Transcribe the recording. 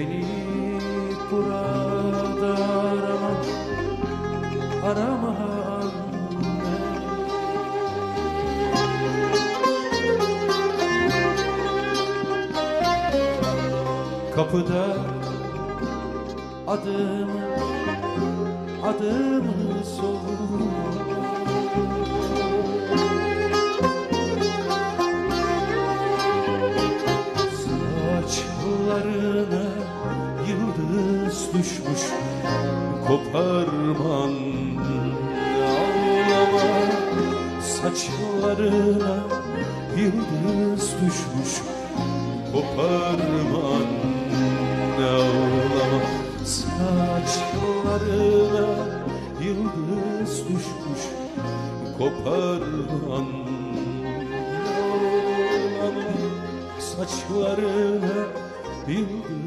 Beni burada arama, arama anne. Kapıda adımı, adımı sor. Saçlarına yıldız düşmüş Koparman. Ağlama Saçlarına yıldız düşmüş Koparman. Ağlama Saçlarına yıldız düşmüş Koparman. Ağlama Saçlarına yıldız